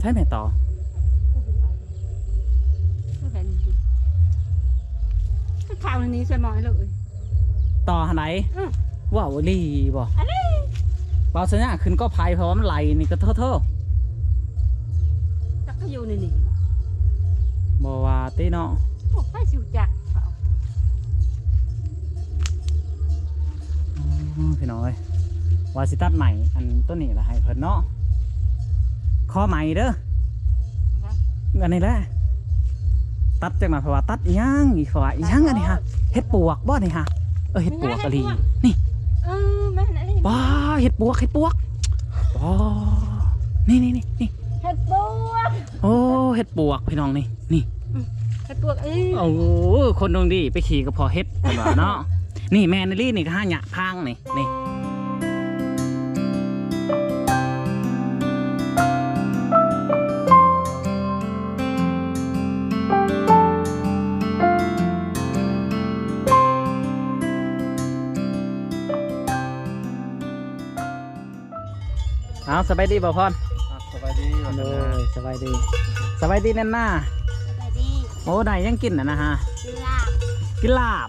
ใช่ไหมต่อไม่เห็นจริงก็ข่าวในนี้ใส่หมอยเลยต่อหันไหนอืมว้าวลีบ่อันนี้เบาสัญญาขึ้นก็ภัยเพราะว่ามันไหลนี่ก็เท่าเท่าจักก็อยู่ในนี้ๆบ่ว่าติเนาะโอ้ให้สิวจักเปล่าอืมพี่น้อยว่าสิตัดใหม่อันต้นนี้ละให้เพิ่นเนาะ ข้อใหม่เด้ออันนี้แหละตัดจากมาเพราะว่าตัดอีหยังอีเพราะว่าอีหยังอันนี้ฮะเฮ็ดปวกบ่นี่ฮะเออเฮ็ดปวกกะลีนี่เออแม่นอันนี้ว้าเห็ดปวกเห็ดปวกว้านี่นี่นี่นี่เห็ดปวกโอ้เห็ดปวกพี่น้องนี่นี่เห็ดปวกเอ้ยโอ้คนดวงดีไปขี่ก็พอเห็ดกันว่าเนาะนี่แมนลี่นี่ก็ห้าหยะพางนี่นี่ เอาสบายดีบ่พรอะสบายดีวันโดนี้ยสบายดีสบายดีแน่นหน้าสบายดีโอ้ได้ยังกินนะนะฮะลาบกินลาบ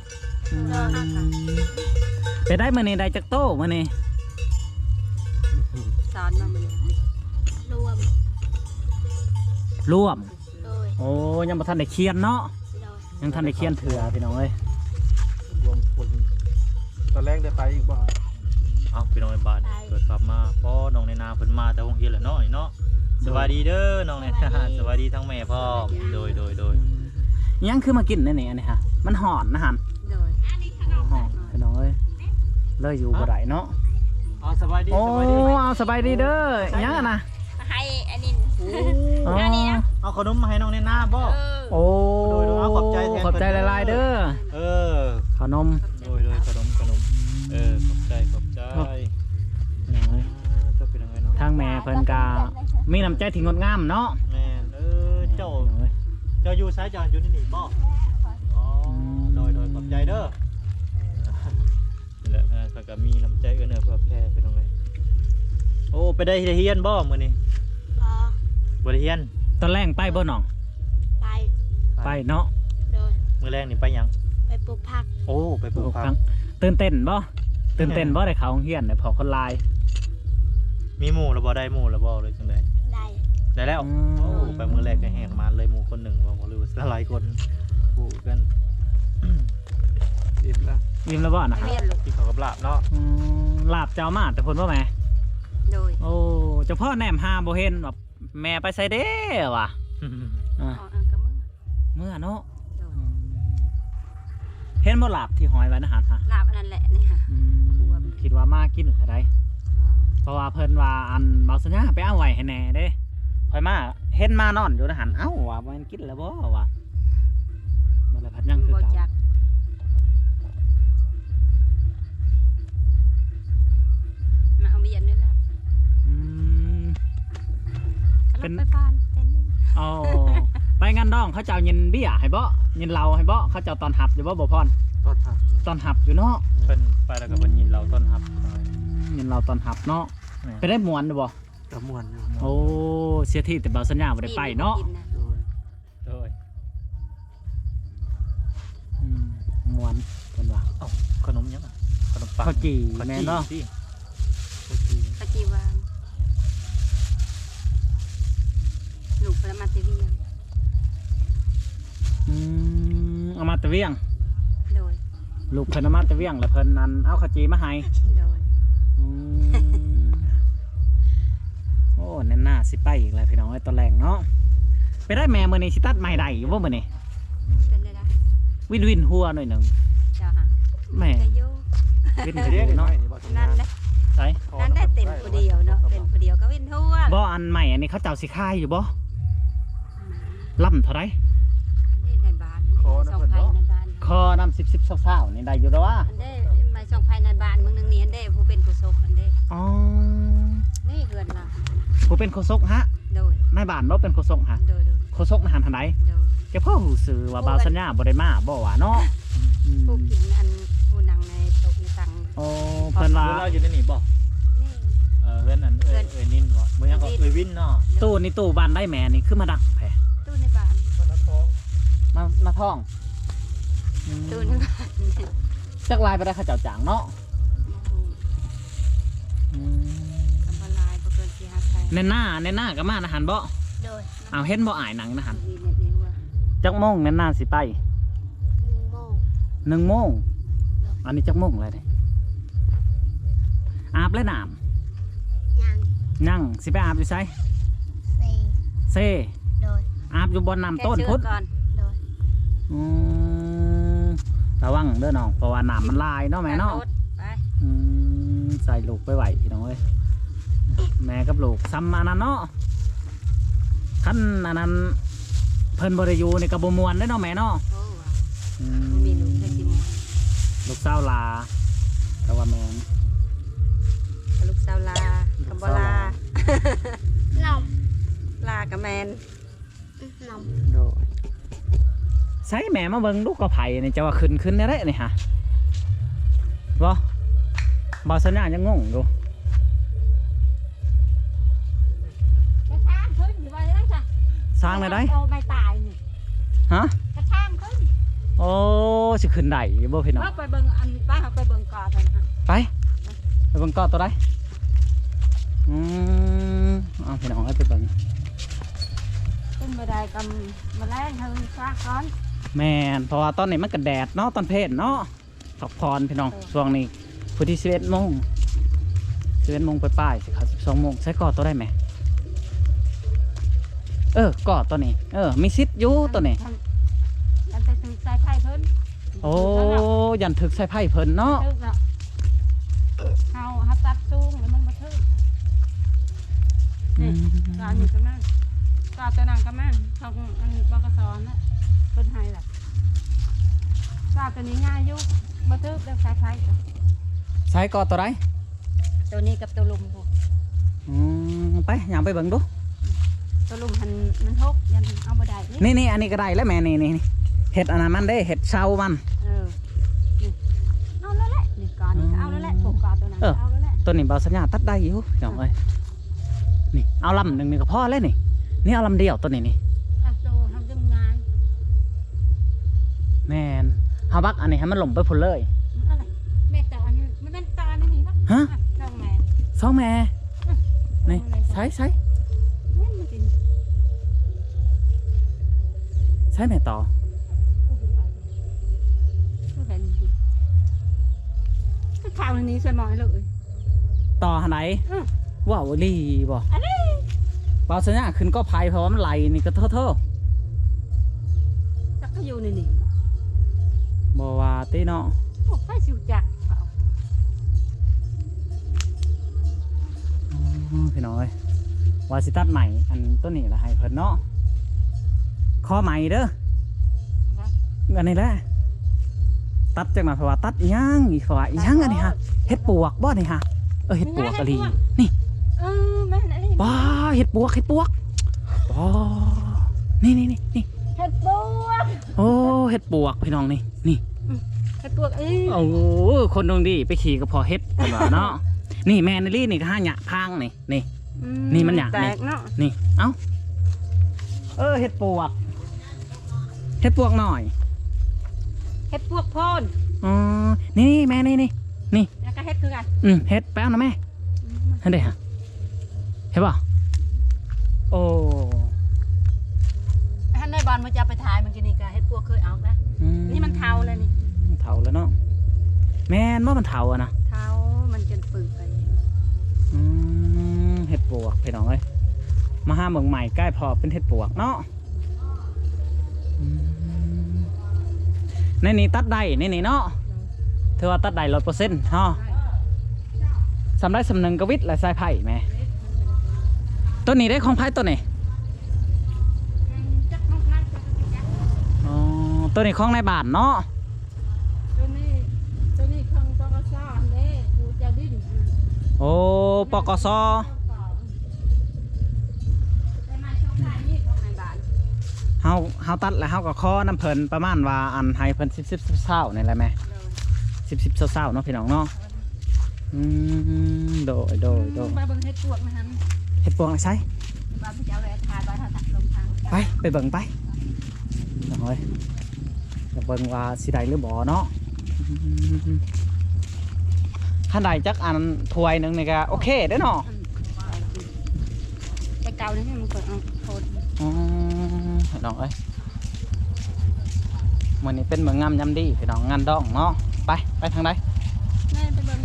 อืมเออค่ะไปได้มื่อนี้ได้จากโต้มื่อนี้สอนมามันรวมร่วมโดยโอ้ยังบ่ทันได้เคียนเนาะโดยยังทันได้เคียนเถื่อพี่น้องเอ้ยรวมคนตอนแรกได้ไปอีกบ่ เอาพี่น้องในบ้านเกิดกลับมาพ่อน้องในนาเพิ่นมาแต่โรงเรียนแหละเนาะนี่เนาะสวัสดีเด้อน้องในนาสวัสดีทั้งแม่พ่อโดยโดยโดยยังคือมากินนั่นนี่อันนี้ฮะมันหอนนะฮันโดยหอนพี่น้องเอ้ยเลยอยู่บ่ได้เนาะเอาสบายดีโอ้สบายดีเอาสบายดีเด้อยังอะนะให้อันนี้อ๋ออันนี้นะเอาขนมมาให้น้องในนาบ่เออโอ้โดยโดยเอาขอบใจแทนขอบใจเพิ่นหลายๆเด้อเออขนม มีน้ำใจที่งดงามเนาะแม่นเออเจ้าพี่น้องเอ้ยเจ้าอยู่ซ้ายจานอยู่นี่นี่บ่อ๋อโดยโดยขอบใจเด้อนี่แหละอ่าเพิ่นก็มีน้ำใจเอื้อเนื้อเพื่อแผ่เป็นยังไงโอ้ไปได้เฮียนบ่มื้อนี้พอบ่ได้เฮียนตอนแรกไปบ่น้องไปไปเนาะโดยมื้อแรกนี่ไปหยังไปปลูกผักโอ้ไปปลูกผัครั้กงตื่นเต้นบ่ตื่นเต้นบ่ได้เข้าโรงเรียนได้พอคนหลายมีหมู่แล้วบ่ได้หมู่แล้วบ่เลยจังได๋ ได้ได้แล้วอืมโอ้ไปมื้อแรกก็แหกมาเลยหมู่คนหนึ่งบ่บ่รู้ว่าหลายคนปลูกกันอิ่มละยิ้มแล้วบ่นะคไปรับเรียนลูกที่เขากับลาบเนาะอืมลาบเจ้ามาแต่เพิ่นว่าแหม่โดยโอ้เจ้าพ่อแนมหาบ่เห็นว่าแม่ไปไสเด้ว่ะอะอ๋ออันกระมือเมื่อเนาะโดยอืมเห็นบ่ลาบที่หอยไว้นะฮะฮะลาบอันนั้นแหละนี่ค่ะ อืมคิดว่ามากินหรือไดเพราะว่าเพิ่นว่าอันเบาสัญญาไปเอาไว้ให้แน่เด้ คอยมาเห็นมานอนอยู่นะหันเอ้าว่ามันกินแล้วบ่ว่ะมันละพัดยังคือบ่เก่าจักมาเอาเวียนนี่แหละอืมกำเป็ลันงไปบ้านเต้นนี่เอาไปงานดองเขาเจ้าเย็นเบี้ยให้บ่เย็นเหล้าให้บ่เขาเจ้าตอนหับอยู่บ่บ่พรตอนหักตอนหับอยู่เนาะเพิ่นไปแล้วก็เพิ่นยินเราต้อนรับเย็นเหล้าตอนหับเนาะไปได้มวนอยู่บ่ กระมวลอยู่โอ้เสียที่แต่เบาสัญญาบ่ได้ไปเนาะกิะโดยโดยอืมมวนเพิ่นว่าขนมยังอะขนมปังข้าวจี่ข้าวแม่จี่นเนาะสิโอเคปฏิวานลูกประมาติเวียงอืมเอามาแตะเวียง โดยลูกเพิ่นเอามาแตะเวียงแล้วเพิ่นนั้นเอาข้าวจีมาให้โดยอืมโอ้แน่น หน้าสิไปอีกแล้วพี่น้องไอ้ยตอนแรกเนาะไปได้แม่มื้อนี้สิตัดไม้ได้อยู่บ่มื้อนี้เป็นได้ละวินวินหัวหน่อยหนึงเจ้าค่ะแม่จะอยู่วินเรียกหัวหน่เนาะอยนี่บ่ทำนั่งานนแหละใช่นั่นได้เต็นผู้เดียวเนาะเต็นผู้เดียวก็วินทั่วบ่อันใหม่อันนี้เขาเจ้าสิขายอยู่บ่ล่ำเท่าไรอันนี้ในบ้านอันนี้สองไผ่ในบ้านคอนำสิบสิบเศร้าๆนี่ได้อยู่แล้วว่าอันนี้มาสองไผ่ในบ้านมึงนึงนี่อันนี้ผู้เป็นกุศลอันนี้อ๋อนี่เฮือนล่ะผู้ เป็นโคศกฮะโดยนายบ้านบ่เป็นโคศกฮะโดยโดยโคศกนะหันทันใดโดยเจ้าพ่อหูสื่อว่าบ่าวสัญญาบ่ได้มาบ่ว่าเนาะอืมผู้กินอันผู้นั่งในโต๊ะในตังโอ้เพิ่นว่าเราอยู่ในนี่บ่นี่ เออเพื่อนอันเอ้ยเอ้ยนินวะเมื่อยังก็เอ้ยวินเนาะตู้นี่ตู้บ้านได้แม่นี่คือมาดักแผลตู้ในบ้านคนละท้องมามาท่องอืมตู้ในบ้านจักลายไปได้ข้าเจ้าจางเนาะ ในหน้าในหน้าก็มานะหันบ่โดยเอาเห็นบ่อายหนังนะหันมีเน็ตนี้ว่าจักโมงในหน้าสิไปหนึ่งโมงหนึ่งโมงอันนี้จักโมงอะไรเนี่ยอาบแล้วน้ยังำนั่งสิไปอาบอยู่ไสสี่เซโดยอาบอยู่บนน้ำต้นพุทธแค่ชื่อก่อนโดยอืมระวังเด้อน้องเพราะว่าน้ำมันลายเนาะแม่เนาะรถไปอืมใส่ลูกไปไหวพี่น้องเอ้ย แม่กับลูกซ้ำอันนั้นเนาะขั้นอันนั้นเพิ่นบริยูในกระบมวนได้อเนาะแม่เนาะโอ้อืบ่มีลูกแค่สิมวนลูกสาวลาก็ว่าแม่นกับลูกสาวลากับบ่ลา นมลากับแมนนมโดยใส่แม่มาเบิ่งลูกกระไผ่นี่จะว่าขึ้นขึ้นได้เลยนี่ฮะบ่บ่สัญญายังงงอยู่ สร้างได้ได้โอ้ไม่ตายนี่ฮะกระช่างขึ้นโอ้สิขึ้นได้บ่พี่น้องว่าไปเบิ่งอันไปเฮาไปเบิ่งก่อนกันค่ะไปไปเบิ่งก่อนตัวใดอืมเอาพี่น้องให้ไปเบิ่งขึ้นบ่ได้กำมาแรงเฮาซะก่อนแม่นเพราะว่าตอนนี้มันก็แดดเนาะตอนเพลนเนาะพักผ่อนพี่น้องช่วงนี้พุที่สิบเอ็ดโมงสิบเอ็ดโมงไปป้ายๆสิครับสิบสองโมงใช้กอดตัวได้ไหม เออกอดตัวนี้ เออ มีซิดอยู่ตัวนี้ ยันไปถึงสายไฟเพิ่นโอ้ยันถึกใส่ไพ่เพิ่นเนาะ ถึกแล้วเฮาเฮาตัดสูงแล้วมันบ่ถึกนี่มกาอยู่กับนั่นกาตัวนั้นก็แม่นเขาอันบกสอนน่ะเพิ่นให้แหละกาตัวนี้ง่ายอยู่บ่ถึกแล้วสายไฟก็ใช้กอดตัวใดตัวนี้กับตัวลุมพวกอืมไปย่างไปเบิ่งดู ตัวลุมมันมันทกยันเอาบ่ได้นี่นี่นี่อันนี้ก็ได้แล้วแม่นี่นี่นี่เห็ดอันนั้นมันได้เห็ดเชามัน เออนี่เอาแล้วแหละนี่กานี่ก็เอาแล้วแหละพวกกาตัวนั้นเออ เอาแล้วแหละตัวนี้เบาสัญญาตัดได้อยู่พี่น้องเอ้ยนี่เอาลำหนึ่งนี่ก็พอแล้วนี่นี่เอาลำเดียวตัวนี้นี่เอาโตทำจังงานแม่นเฮาบักอันนี้ให้มันหล่มไปพุ่นเลยอะไรแม่ตาอันนี้มันเป็นตานี่นี่ปะฮะอ่ช่องแม่สองแม่นี่ใช้ใช้ ใช้แม่ต่อผู้เห็นจริงก็ข่าวในนี้ใส่หมอยเลยต่อหันไหนอืมว้าวลีบ่อันนี้เบาสัญญาขึ้นก็ภัยเพราะว่ามันไหลนี่ก็เท่าเท่าจักก็อยู่ในนี่ๆบ่ว่าติเนาะโอ้ไฟสิวจักเปล่าอืมพี่น้องเอ้ยว่าสิตัดใหม่อันตัวนี้ละให้เพิ่นเนาะ ขอใหม่เด้ออันนี้แหละตัดจากมาเพราะว่าตัดอีหยังอีกเพราะว่าอีหยังอันนี้ฮะเฮ็ดปวกบ่นี่ฮะเออเฮ็ดปวกกะลีนี่เออแม่นอันนี้ว้าเห็ดปวกเห็ดปวกว้านี่นี่นี่นี่เห็ดปวกโอ้เห็ดปวกพี่น้องนี่นี่เห็ดปวกเอ้ยโอ้คนดวงดีไปขี่ก็พอเห็ดกันว่าเนาะนี่แมนลี่นี่ก็ห้าหยะพางนี่นี่อืนี่มันหยาบแตนี่กเนาะนี่เอ้าเออเห็ดปวก เห็ดปวกหน่อยเห็ดปวกโพนอ๋อนี่นี่แม่นี่นี่แล้วก็เห็ดคือกันอืมเห็ดแป๊บนะแม่เห็นได้ฮะเห็นป่ะโอ้ท่านในบอลมันจะเอาไปถ่ายมันกินนี่ก็เห็ดปวกเคยเอานะอืนี่มันเทาเลยนี่เถาแล้วเนาะแม่นว่ามันเถาอะนะเทามันจนปึกไปอืมเห็ดปวกพี่น้องเอ้ยมาห้าเมืองใหม่ใกล้พอเป็นเห็ดปวกเนาะอืม ในนี้ตัดได้ในนี้เนาะเธอว่าตัดได้ร้อยเปอร์เซ็นต์เนาะสำได้สำนึงกวิทและสายไผ่แหม่ตัวนี้ได้ของไผ่ตัวนี้จักน้องพายจักจักอ๋อตัวนี้ของในบานเนาะตัวนี้ตัวนี้เครื่องปกสอนเด้กูจะดิ้นโอ้ปกส เฮาเฮาตัดแล้วเฮาก็ขอน้ำเพิ่นประมาณว่าอันให้เพิ่นสิบสิบเศร้านี่แหละแม่สิบสิบเศร้าๆเนาะพี่น้องเนาะอืมโดยโดยโดยไปเบิ่งเฮ็ดปวกนะฮะเฮ็ดปวงอะไรใช่บ้านพี่เจ้าเลยทายบ้านถ้าลงทางไปไปเบิ่งไปโอ้ยจะเบิ่งว่าสิได้หรือบ่เนาะอืมถ้าได้จักอันถ้วยหนึงนี่ก็โอเคเด้อเนาะไปเกานี่ให้มันเกิดเอาโทษอืมพี่ น้องเอ้ยมื้อนี้เป็นเมืองงามยามดีพี่น้องงานดองเนาะไปไปทางใดแม่ไปเบิ่ง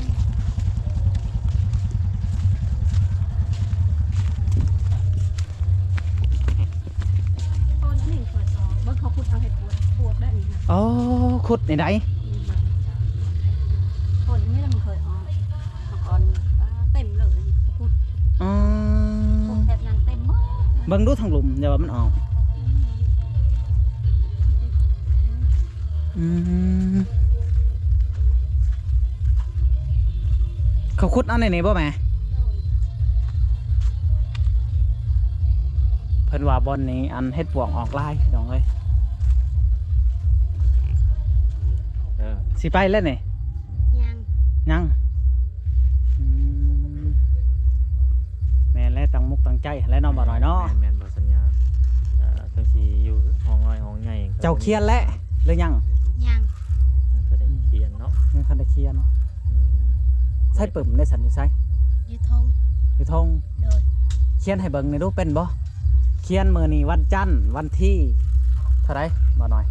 โอ้นั่นนี่เปิดออกเบิ่งเขาขุดเอาเฮ็ดปวกปวกได้นี่นะโอ้ขุดในใดโอ้นี่แล้วมันเคยออกมาก่อนเต็มเลยพูดอืพวมกแทบนั้นเต็มหมดเบิ่งดูทางหลุมอย่าว่ามันออก เขาขุดเอาในนี้บ่แม่เพิ่นว่าบอนนี้อันเฮ็ดปวงออกลายพี่น้องเอ้ยเออสิไปแล้วนี่ยังยังอืมแม่นแล้วตั้งมุกตั้งใจแล้วเน้องบ่หน่อยเนาะแมนแมนบ่สัญญาอ่าทั้งสีอยู่ห้องน้อยห้องใหญ่ก็เจ้าเคียนแล้วหรือยัง เคียนอืมใช่ปึ่มได้สันอยู่ใช่ยืดทงอยู่ทงโดยเคียนให้เบิ่งในอยดูเป็นบ่เคียนมื้อนี้วันจันทร์วันที่เท่าไหร่บ่หน่อย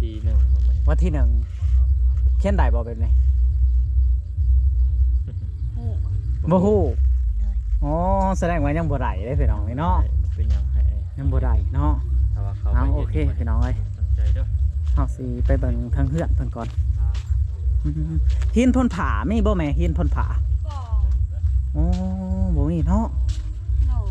ทีหนึ่งประมาณวันที่หนึ่งเคียนได้บ่แบบนี้ผู้บ่ฮู้โดยอ๋อแสดงว่ายังบ่ได้เด้พี่น้องนี่เนาะเป็นหยังให้ยังบ่ได้เนาะถ้าว่าเขาเอาไปโอเคพี่น้องเอ้ยตั้งใจเด้อเฮาสิไปเบิ่งทางเฮือนเพิ่นก่อนอืม หินพ่นผามีบ่แม่หินพ่นผาก็โอ้บ่มีเนาะโดย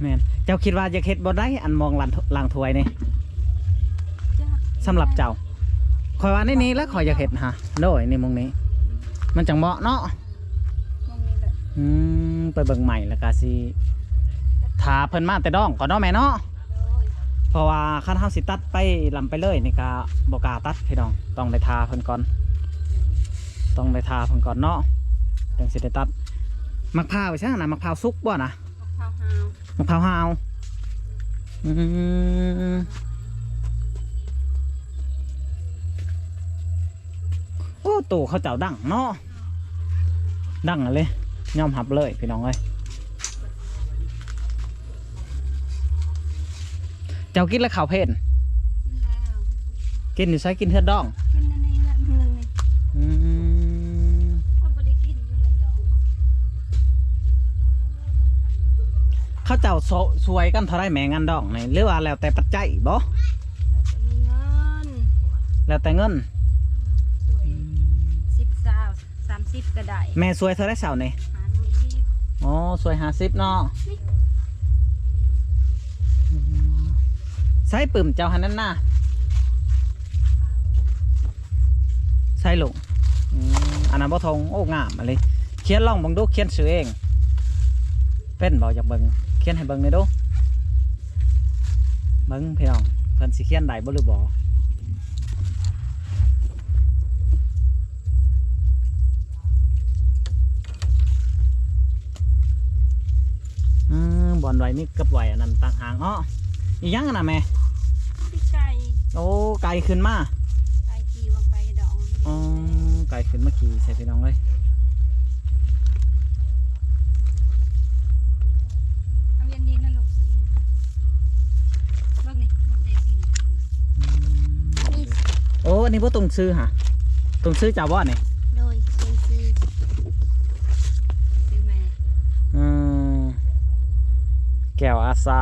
แม่นเจ้าคิดว่าจะเฮ็ดบ่ได้อันมองหลังหลังถ้วยนี่จ้าสำหรับเจ้าข่อยว่าในนี้แล้วข่อยอยากเฮ็ดฮะโดยนี่มงนี้ มันจังเหมาะเนาะมองนี่แหละอืมไปเบิ่งใหม่แล้วก็สิถาเพิ่นมาแต่ดองก่อนเนาะแม่เนาะ เพราะว่าคันเฮาสิตัดไปลำไปเลยนี่ก็บกาตัดพี่น้องต้องได้ทาเพิ่นก่อน ต้องได้ทาเพิ่นก่อนเนาะจังสิได้ตัดมักพร้าวใช่ไหมนะมักพร้าวสุกบ่นะข้าวหาวมักพร้าวหาวอืมโอ้ตู่เขาเจ้าดังเนาะดังอะเลยยอมหับเลยพี่น้องเอ้ย เจ้ากินแล้วข่าวเพนกินแล้วกินอยู่ใช้กินเทือดดองกินอันนี้ละหนึ่งนี่อืมก็ไม่ได้กินอยู่เลยดอกเขาเจ้าโซสวยกันเท่าไรแหมงานดองนี่หรือว่าแล้วแต่ปัจจัยบ่จะมีเงินแล้วแต่เงิน สวยสิบสาวสามสิบก็ได้แม่สวยเท่าไรเสานี่หาสิบอ๋อสวยห้าสิบเนาะอื ใส่ปึ่มเจ้าหันนั่นน่ะใส่ลงอันนั้นบ่ทงโอ้งามอะไรเขียนลองบังดูเขียนซื้อเอง เป็นบ่อยากเบิ่งเขียนให้เบิ่งหน่อยดูเบิ่งพี่น้องเพิ่นสิเขียนได้บ่หรือบ่บอลไว้นี่กับไว้อันนั้นต่างหางอ้ออีหยังอะน่ะแม่พี่ไก่โอ้ไก่ขึ้นมาไก่กีวางไปดองอ๋อไก่ขึ้นมาขี่ใส่พี่น้องเลยเอาเย็นดินนั่นลูกเบิ่งนี่มันเด็ดดินนี่โอ้อันนี้พ่ตรงซื้อฮะตรงซื้อเจ้าบ่เนี่ยโดยซื้อซื้อซื้อแม่อืมแก้วอาซา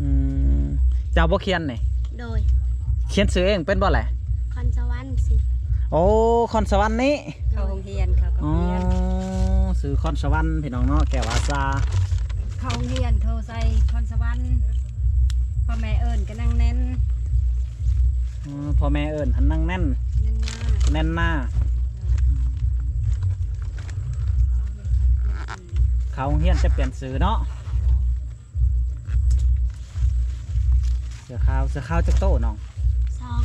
อืม เจ้าบ่เขียนนี่โดยเขียนซื้อเองเป็นบ่แหละคอนสวรรค์สิโอ้คอนสวรรค์นี้เขาโรงเรียนเขาก็อ๋อเรียนซื้อคอนสวรรค์พี่น้องเนาะแก้วอาซาเขาโรงเรียนเขาใส่คอนสวรรค์พ่อแม่เอิญก็นั่งแน่นอ๋อพ่อแม่เอิ้นหันนั่งแน่นแน่นหน้าแน่นหน้าเขาโรงเฮียนจะเปลี่ยนซื้อเนาะ สือขาวเสือขาวจักโตน้องซอง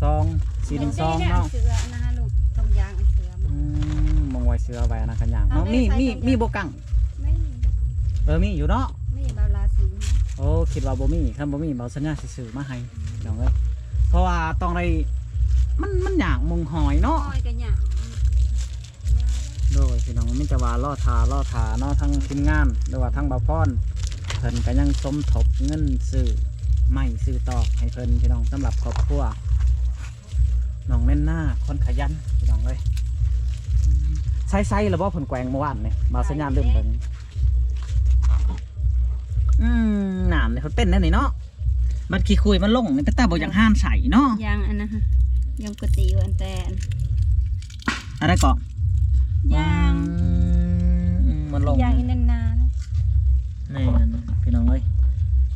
ซองสีหนึ่งซองเนาะเสือนะฮะลูกทงยางเสืออืมมองไว้เสือไว้นะกันอย่างเนาะมีมีมีโบกังไม่มีเออมีอยู่เนาะไม่มีบาลาสีนะโอ้คิดว่าบ่มีคันบ่มีเบาสัญญาสิซื้อมาให้น้องเอ้ยเพราะว่าต้องได้มันมันอยากมุงหอยเนาะอ้อยกันหยาโดยพี่น้องมิจะว่าล่อทาล่อทาเนาะทั้งทีมงานหรือว่าทั้งบ่าวพรเพิ่นก็ยังสมทบเงินซื้อ ไม่ซื้อตอกให้เพิ่นพี่น้องสำหรับครอบครัวน้องแม่นหน้าคนขยันพี่น้องเลยใช้ไซหรือว่าผลแกวงเมื่อวานเนี่ยมาสัญญาณเริ่มเบิ่งอืมหนามเนี่ยเขาเป็นนั่นนี่เนาะบัดขี้คุยมันลงนี่แต่ตาบ่อยากห้ามใส่เนาะยางอันนะฮะยังกติอยู่อันแต่อันอะไรเกาะยางอืมมันลงยางอินนานๆนะนี่นพี่น้องเอ้ย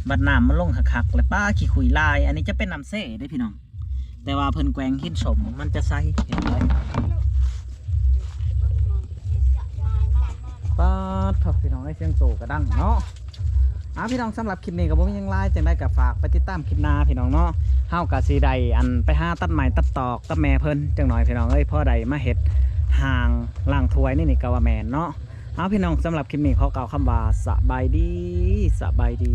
บัดน้ำมันลงหักๆแล้วป้าขี้ขุยลาย อันนี้จะเป็นน้ำเซ่ได้พี่น้อง แต่ว่าเพิ่นแกงหินสมมันจะใสเห็นไหมป้าเถอะพี่น้องไอ้เสียงโตกระดังเนาะอะพี่น้องสำหรับคลิปนี้ก็บ่มีหยังไลายจังได้กับฝากไปติดตามคลิปหน้าพี่น้องเนาะเฮากะสีใดอันไปห้าตัดไม้ตัดตอกกับแม่เพิ่นจังหน่อยพี่น้องเอ้ยพ่อใดมาเฮ็ดห่างล่างถวยนี่นี่ก็ว่าแมนเนาะเอาพี่น้องสำหรับคลิปนี้ขอเกล่าคำว่าสบายดีสบายดี